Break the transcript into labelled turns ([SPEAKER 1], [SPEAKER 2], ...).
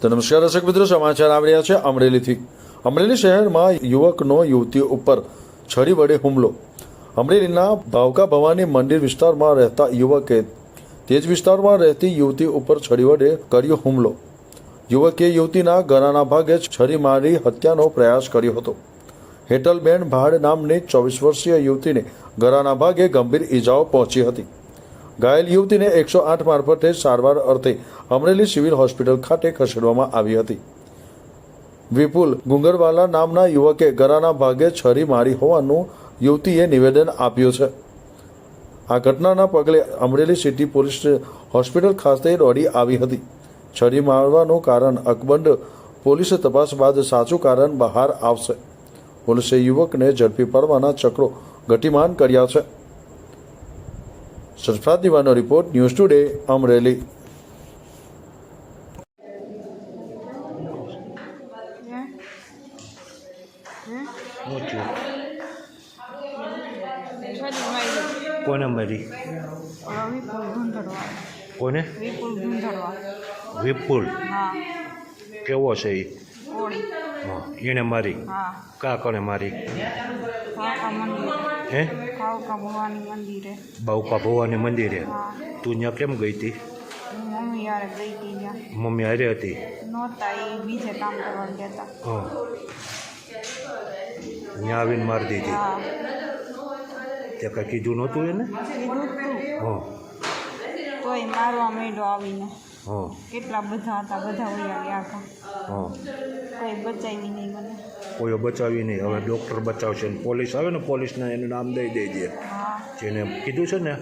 [SPEAKER 1] તો નમસ્કાર દર્શક મિત્રો, સમાચાર આવી છે અમરેલીથી. અમરેલી શહેરમાં યુવકનો યુવતી ઉપર છરી વડે હુમલો. અમરેલીના ભાવકા ભવાની મંદિર વિસ્તારમાં રહેતા યુવકે તે જ વિસ્તારમાં રહેતી યુવતી ઉપર છરી વડે કર્યો હુમલો. યુવકે યુવતીના ગળાના ભાગે છરી મારી હત્યાનો પ્રયાસ કર્યો હતો. હેટલબેન ભાડ નામની ચોવીસ વર્ષીય યુવતીને ગળાના ભાગે ગંભીર ઈજાઓ પહોંચી હતી. ઘાયલ યુવતીને એકસો આઠ મારફતે સારવાર અર્થે અમરેલી સિવિલ હોસ્પિટલ ખાતે ખસેડવામાં આવી હતી. વિપુલ ગુંગરવાલા નામના યુવકે ગરાના ભાગે છરી મારી હોવાનું યુવતીએ નિવેદન આપ્યું છે. આ ઘટનાના પગલે અમરેલી સિટી પોલીસ હોસ્પિટલ ખાતે દોડી આવી હતી. છરી મારવાનું કારણ અકબંધ, પોલીસે તપાસ બાદ સાચું કારણ બહાર આવશે. પોલીસે યુવકને ઝડપી પાડવાના ચક્રો ગતિમાન કર્યા છે. સરફરાજ દીવાનો રિપોર્ટ ન્યૂઝ ટુડે અમરેલી.
[SPEAKER 2] કોને મરી? કોને?
[SPEAKER 3] વિપુલ
[SPEAKER 2] કેવો છે એ એણે મારી કાકોને મારી હે
[SPEAKER 3] ખાવકા ભવાની મંદિરે
[SPEAKER 2] બાઉકા ભવાની મંદિરે તું ત્યાં કેમ ગઈ હતી
[SPEAKER 3] મમ્મી
[SPEAKER 2] હારે હતી હા ત્યાં આવીને મારી દીધી તે કાંઈ કીધું નહોતું એને હા
[SPEAKER 3] તોય મારવા માંડ્યો આવીને
[SPEAKER 2] હા
[SPEAKER 3] કેટલા બધા હતા બધા વયા ગયા હતા
[SPEAKER 2] હા
[SPEAKER 3] કોઈ બચાવી નહીં મને.
[SPEAKER 2] કોઈ બચાવી નહીં. હવે ડૉક્ટર બચાવશે ને પોલીસ આવે ને પોલીસને એનું નામ દઈ દેજે. જેને કીધું છે ને